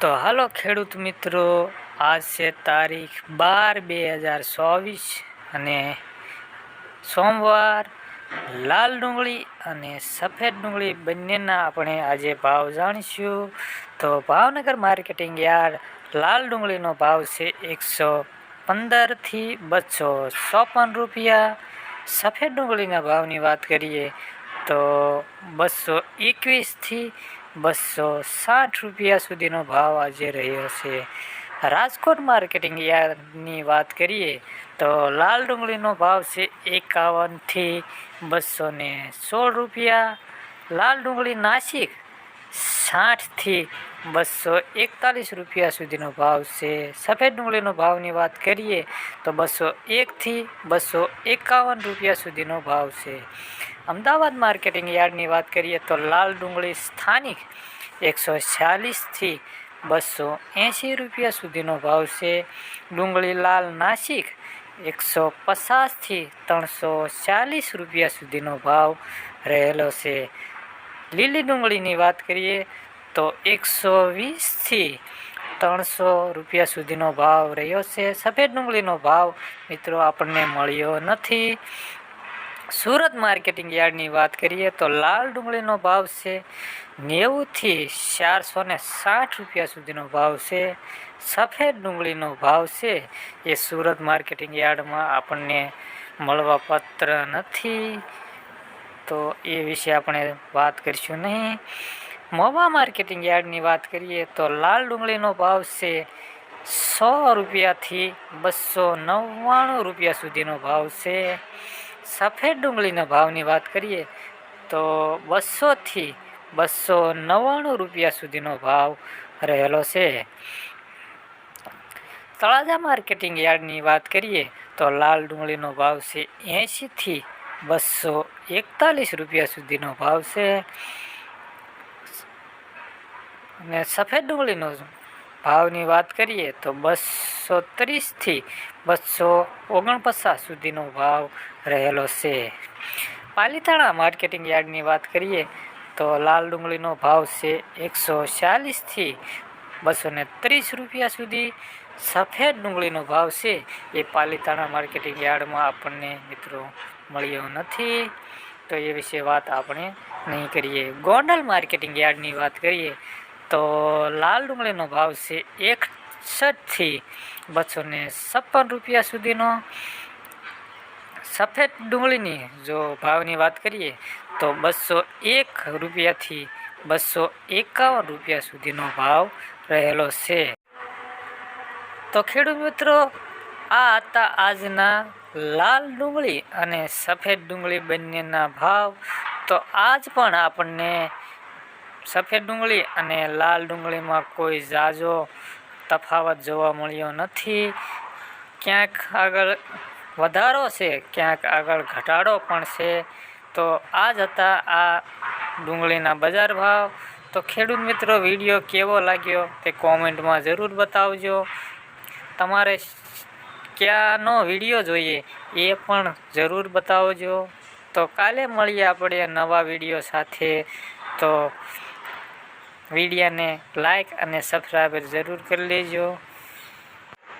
તો હાલો ખેડૂત મિત્રો, આજ છે તારીખ બાર બે હજાર ચોવીસ અને સોમવાર લાલ ડુંગળી અને સફેદ ડુંગળી બંનેના આપણે આજે ભાવ જાણીશું. તો ભાવનગર માર્કેટિંગ યાર્ડ લાલ ડુંગળીનો ભાવ છે એકસો પંદરથી બસો ચોપન રૂપિયા. સફેદ ડુંગળીના ભાવની વાત કરીએ તો બસો એકવીસથી બસો સાઠ રૂપિયા સુધીનો ભાવ આજે રહ્યો છે. રાજકોટ માર્કેટિંગ યાર્ડની વાત કરીએ તો લાલ ડુંગળીનો ભાવ છે એકાવનથી બસો સોળ રૂપિયા, લાલ ડુંગળી નાસિક સાઠથી બસો એકતાલીસ રૂપિયા સુધીનો ભાવ છે. સફેદ ડુંગળીનો ભાવની વાત કરીએ તો બસો એકથી બસો એકાવન રૂપિયા સુધીનો ભાવ છે. અમદાવાદ માર્કેટિંગ યાર્ડની વાત કરીએ તો લાલ ડુંગળી સ્થાનિક એકસો ચાલીસથી બસો એંશી રૂપિયા સુધીનો ભાવ છે. ડુંગળી લાલ નાસિક એકસો પચાસથી ત્રણસો ચાલીસ રૂપિયા સુધીનો ભાવ રહેલો છે. લીલી ડુંગળીની વાત કરીએ તો એકસો વીસથી ત્રણસો રૂપિયા સુધીનો ભાવ રહ્યો છે. સફેદ ડુંગળીનો ભાવ મિત્રો આપણને મળ્યો નથી. સુરત માર્કેટિંગ યાર્ડની વાત કરીએ તો લાલ ડુંગળીનો ભાવ છે નેવુંથી ચારસો ને સાઠ રૂપિયા સુધીનો ભાવ છે. સફેદ ડુંગળીનો ભાવ છે એ સુરત માર્કેટિંગ યાર્ડમાં આપણને મળવા પાત્ર નથી. તો એ વિશે આપણે વાત કરીશું નહીં. મોવા માર્કેટિંગ યાર્ડની વાત કરીએ તો લાલ ડુંગળીનો ભાવ છે સો રૂપિયાથી બસો નવ્વાણું રૂપિયા સુધીનો ભાવ છે. સફેદ ડુંગળીના ભાવની વાત કરીએ તો બસોથી બસો નવ્વાણું રૂપિયા સુધીનો ભાવ રહેલો છે. તળાજા માર્કેટિંગ યાર્ડની વાત કરીએ તો લાલ ડુંગળીનો ભાવ છે એંશીથી બસો એકતાલીસ રૂપિયા સુધીનો ભાવ છે. અને સફેદ ડુંગળીનો ભાવની વાત કરીએ તો બસો ત્રીસથી બસો ઓગણપચાસ સુધીનો ભાવ રહેલો છે. પાલીતાણા માર્કેટિંગ યાર્ડની વાત કરીએ તો લાલ ડુંગળીનો ભાવ છે એકસો ચાલીસથી બસો ત્રીસ રૂપિયા સુધી. સફેદ ડુંગળીનો ભાવ છે એ પાલીતાણા માર્કેટિંગ યાર્ડમાં આપણને મિત્રો મળ્યો નથી. તો એ વિશે વાત આપણે નહીં કરીએ. ગોંડલ માર્કેટિંગ યાર્ડની વાત કરીએ તો લાલ ડુંગળીનો ભાવ છે એકસઠથી બસો ને છપ્પન રૂપિયા સુધીનો. સફેદ ડુંગળીની જો ભાવની વાત કરીએ તો બસો એક રૂપિયાથી બસો એકાવન રૂપિયા સુધીનો ભાવ રહેલો છે. તો ખેડૂત મિત્રો, આ હતા આજના લાલ ડુંગળી અને સફેદ ડુંગળી બંનેના ભાવ. તો આજ પણ આપણને સફેદ ડુંગળી અને લાલ ડુંગળીમાં કોઈ ઝાઝો તફાવત જોવા મળ્યો નથી. ક્યાંક આગળ વધારો છે, ક્યાંક આગળ ઘટાડો પણ છે. તો આ જ હતા આ ડુંગળીના બજાર ભાવ. તો ખેડૂત મિત્રો, વીડિયો કેવો લાગ્યો તે કોમેન્ટમાં જરૂર બતાવજો. તમારે ક્યાંનો વીડિયો જોઈએ એ પણ જરૂર બતાવજો. તો કાલે મળીએ આપણે નવા વીડિયો સાથે. તો વિડીયાને લાઈક અને સબસ્ક્રાઈબર જરૂર કરી લેજો.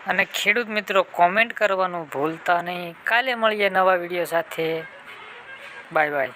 અને ખેડૂત મિત્રો, કોમેન્ટ કરવાનું ભૂલતા નહીં. કાલે મળીએ નવા વીડિયો સાથે. Bye bye.